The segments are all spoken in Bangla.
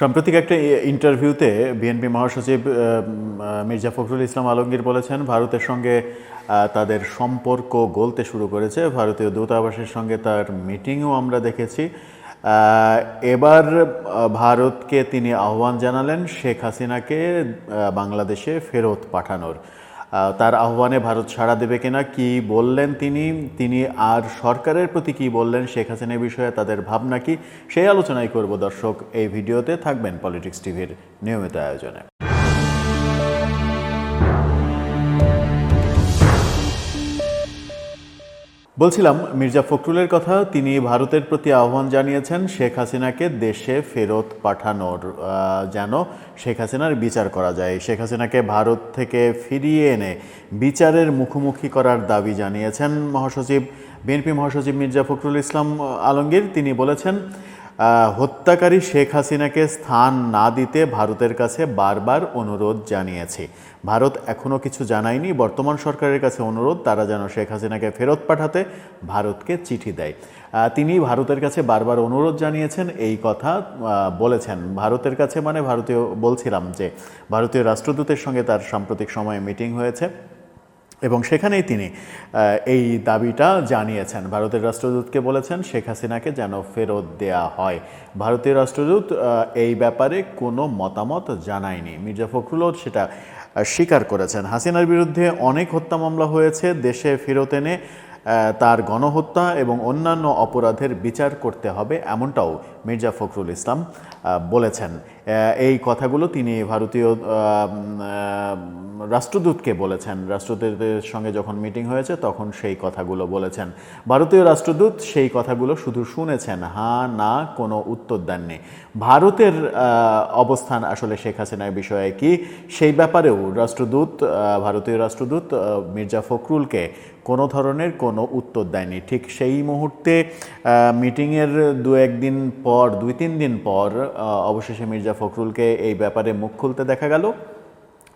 সাম্প্রতিক একটা ইন্টারভিউতে বিএনপি মহাসচিব মির্জা ফখরুল ইসলাম আলমগীর বলেছেন, ভারতের সঙ্গে তাদের সম্পর্ক গলতে শুরু করেছে। ভারতীয় দূতাবাসের সঙ্গে তার মিটিংও আমরা দেখেছি। এবার ভারতকে তিনি আহ্বান জানালেন শেখ হাসিনাকে বাংলাদেশে ফেরত পাঠানোর। তার আহ্বানে ভারত সাড়া দেবে কিনা, কি বললেন তিনি? তিনি আর সরকারের প্রতি কি বললেন, শেখ হাসিনা বিষয়ে তাদের ভাবনা কি? সেই আলোচনাই করব দর্শক এই ভিডিওতে। থাকবেন পলিটিক্স টিভির নিয়মিত আয়োজনে। বলছিলাম, মির্জা ফখরুলের কথা। তিনি ভারতের প্রতি আহ্বান জানিয়েছেন, শেখ হাসিনাকে দেশে ফেরত পাঠানোর যেন শেখ হাসিনার বিচার করা যায়। শেখ হাসিনাকে ভারত থেকে ফিরিয়ে এনে বিচারের মুখোমুখি করার দাবি জানিয়েছেন মহাসচিব, বিএনপি মহাসচিব মির্জা ফখরুল ইসলাম আলমগীর। তিনি বলেছেন হত্যাকারী শেখ হাসিনাকে স্থান না দিতে ভারতের কাছে বারবার অনুরোধ জানিয়েছে। ভারত এখনও কিছু জানায়নি, বর্তমান সরকারের কাছে অনুরোধ, তারা যেন শেখ হাসিনাকে ফেরত পাঠাতে ভারতকে চিঠি দেয়। তিনি ভারতের কাছে বারবার অনুরোধ জানিয়েছেন, এই কথা বলেছেন। ভারতের কাছে মানে ভারতীয়, বলছিলাম যে, ভারতীয় রাষ্ট্রদূতের সঙ্গে তার সাম্প্রতিক সময়ে মিটিং হয়েছে। এবং সেখানেই তিনি এই দাবিটা জানিয়েছেন। ভারতের রাষ্ট্রদূতকে বলেছেন, শেখ হাসিনাকে যেন ফেরত দেয়া হয়। ভারতীয় রাষ্ট্রদূত এই ব্যাপারে কোনো মতামত জানায়নি। মির্জা ফখরুলও সেটা স্বীকার করেছেন। হাসিনার বিরুদ্ধে অনেক হত্যা মামলা হয়েছে। দেশে ফেরত এনে তার গণহত্যা এবং অন্যান্য অপরাধের বিচার করতে হবে এমনটাও মির্জা ফখরুল ইসলাম বলেছেন। এই কথাগুলো তিনি ভারতীয় রাষ্ট্রদূতকে বলেছেন। রাষ্ট্রদূতের সঙ্গে যখন মিটিং হয়েছে, তখন সেই কথাগুলো বলেছেন। ভারতীয় রাষ্ট্রদূত সেই কথাগুলো শুধু শুনেছেন। হ্যাঁ না, কোনো উত্তর দেননি। ভারতের অবস্থান আসলে শেখ হাসিনার বিষয়ে কি? সেই ব্যাপারেও রাষ্ট্রদূত ভারতীয় রাষ্ট্রদূত মির্জা ফখরুলকে কোনো ধরনের কোনো উত্তর দেয়নি। ঠিক সেই মুহূর্তে মিটিংয়ের দু একদিন পর, দুই তিন দিন পর অবশেষে মির্জা ফখরুলকে এই ব্যাপারে মুখ খুলতে দেখা গেল।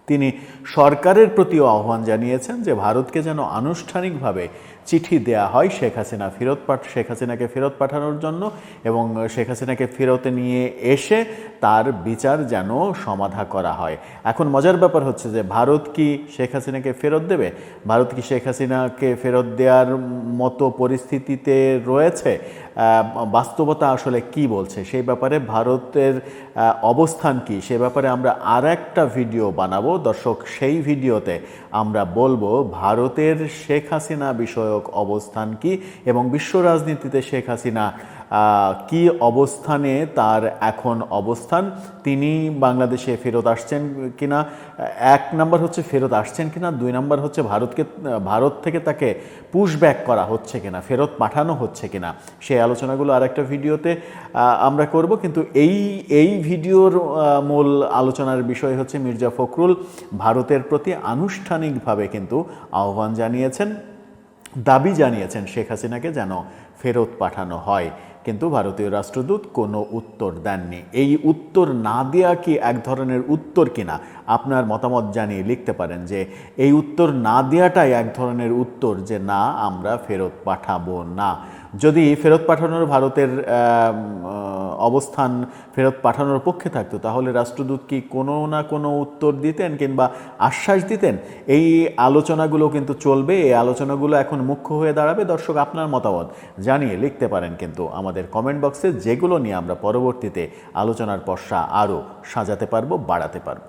তিনি সরকারের প্রতিও আহ্বান জানিয়েছেন যে ভারতকে যেন আনুষ্ঠানিকভাবে চিঠি দেয়া হয় শেখ হাসিনা ফেরত পাঠ, শেখ হাসিনাকে ফেরত পাঠানোর জন্য এবং শেখ হাসিনাকে ফেরত নিয়ে এসে তার বিচার যেন সমাধা করা হয়। এখন মজার ব্যাপার হচ্ছে যে ভারত কি শেখ হাসিনাকে ফেরত দেবে? ভারত কি শেখ হাসিনাকে ফেরত দেওয়ার মতো পরিস্থিতিতে রয়েছে? বাস্তবতা আসলে কি বলছে? সেই ব্যাপারে ভারতের অবস্থান কি? সে ব্যাপারে আমরা আর একটা ভিডিও বানাবো। দর্শক, সেই ভিডিওতে আমরা বলব ভারতের শেখ হাসিনা বিষয়ক অবস্থান কি এবং বিশ্ব রাজনীতিতে শেখ হাসিনা কি অবস্থানে তার এখন অবস্থান? তিনি বাংলাদেশে ফেরত আসছেন কিনা? এক নাম্বার হচ্ছে ফেরত আসছেন কিনা? দুই নাম্বার হচ্ছে ভারতকে, ভারত থেকে তাকে পুশব্যাক করা হচ্ছে কিনা? ফেরত পাঠানো হচ্ছে কিনা? সেই আলোচনাগুলো আর একটা ভিডিওতে আমরা করব। কিন্তু এই এই ভিডিওর মূল আলোচনার বিষয় হচ্ছে মির্জা ফখরুল ভারতের প্রতি আনুষ্ঠানিকভাবে কিন্তু আহ্বান জানিয়েছেন। দাবি জানিয়েছেন শেখ হাসিনাকে যেন ফেরত পাঠানো হয়। কিন্তু ভারতীয় রাষ্ট্রদূত কোনো উত্তর দেননি। এই উত্তর না দেওয়া কি এক ধরনের উত্তর কিনা আপনার মতামত জানিয়ে লিখতে পারেন যে এই উত্তর না দেওয়াটাই এক ধরনের উত্তর যে না, আমরা ফেরত পাঠাবো না। যদি ফেরত পাঠানোর ভারতের অবস্থান ফেরত পাঠানোর পক্ষে থাকতো, তাহলে রাষ্ট্রদূত কি কোনো না কোনো উত্তর দিতেন কিংবা আশ্বাস দিতেন? এই আলোচনাগুলো কিন্তু চলবে, এই আলোচনাগুলো এখন মুখ্য হয়ে দাঁড়াবে। দর্শক, আপনার মতামত জানিয়ে লিখতে পারেন কিন্তু আমাদের কমেন্ট বক্সে যেগুলো নিয়ে আমরা পরবর্তীতে আলোচনার পর্ষা আরও সাজাতে পারব, বাড়াতে পারব।